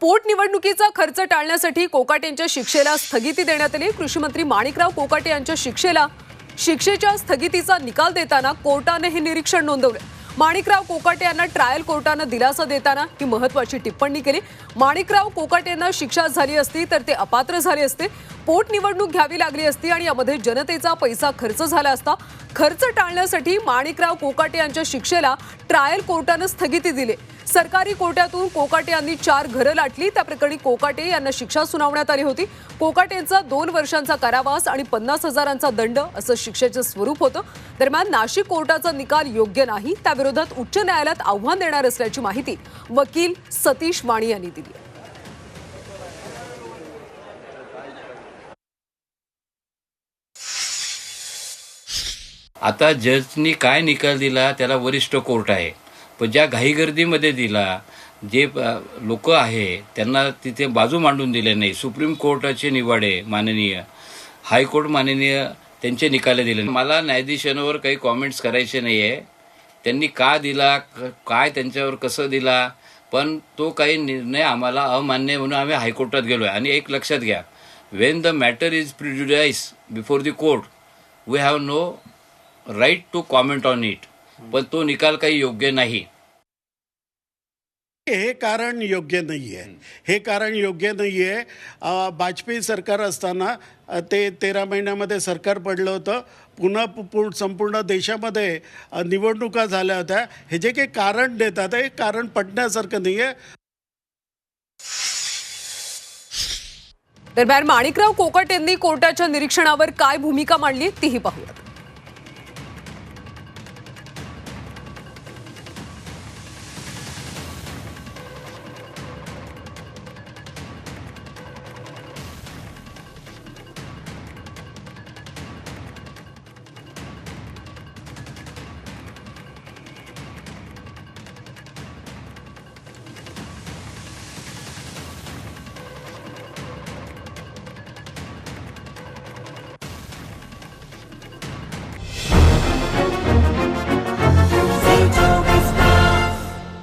पोटनिवडणुकीचा खर्च टाळण्यासाठी कोकाटे यांच्या शिक्षेला स्थगिती देण्यात आली. कृषी मंत्री माणिकराव कोकाटे यांच्या शिक्षेला शिक्षेच्या स्थगितीचा निकाल देताना कोर्टाने हे निरीक्षण नोंदवले. माणिकराव कोकाटे यांना ट्रायल कोर्टानं दिलासा देताना ही महत्वाची टिप्पणी केली. माणिकराव कोकाटे यांना शिक्षा झाली असती तर ते अपात्र झाले असते. पोटनिवडणूक घ्यावी लागली असती आणि यामध्ये जनतेचा पैसा खर्च झाला असता खर्च टाळण्यासाठी माणिकराव कोकाटे यांच्या शिक्षेला ट्रायल कोर्टानं स्थगिती दिली. सरकारी कोर्टातून कोकाटे यांनी चार घरं लाटली. त्या प्रकरणी कोकाटे यांना शिक्षा सुनावण्यात आली होती. कोकाटे यांचा दोन वर्षांचा कारावास आणि पन्नास हजारांचा दंड असं शिक्षेचं स्वरूप होतं. दरम्यान नाशिक कोर्टाचा निकाल योग्य नाही. त्याविरोधात उच्च न्यायालयात आव्हान देणार असल्याची माहिती वकील सतीश वाणी यांनी दिली आता जजनी काय निकाल दिला त्याला वरिष्ठ कोर्ट आहे. पण ज्या घाईगर्दीमध्ये दिला जे लोक आहे त्यांना तिथे बाजू मांडून दिले नाही. सुप्रीम कोर्टाचे निवाडे माननीय हायकोर्ट माननीय त्यांचे निकाले दिले मला न्यायाधीशांवर काही कॉमेंट्स करायचे नाही आहे त्यांनी का दिला क- काय त्यांच्यावर कसं दिला पण तो काही निर्णय आम्हाला अमान्य म्हणून आम्ही हायकोर्टात गेलो आहे आणि एक लक्षात घ्या when the matter is prejudice before the court we have no right to comment on it पण तो निकाल काही योग्य नाही. हे कारण योग्य नाही आहे हे कारण योग्य नाही आहे वाजपेयी सरकार असताना ते तेरा महिन्यामध्ये सरकार पडलं होतं. पुन्हा पु- पु- संपूर्ण देशामध्ये निवडणुका झाल्या होत्या. हे जे काही कारण देतात हे कारण पडण्यासारखं नाही आहे दरम्यान माणिकराव कोकट यांनी कोर्टाच्या निरीक्षणावर काय भूमिका मांडली तीही पाहूयात.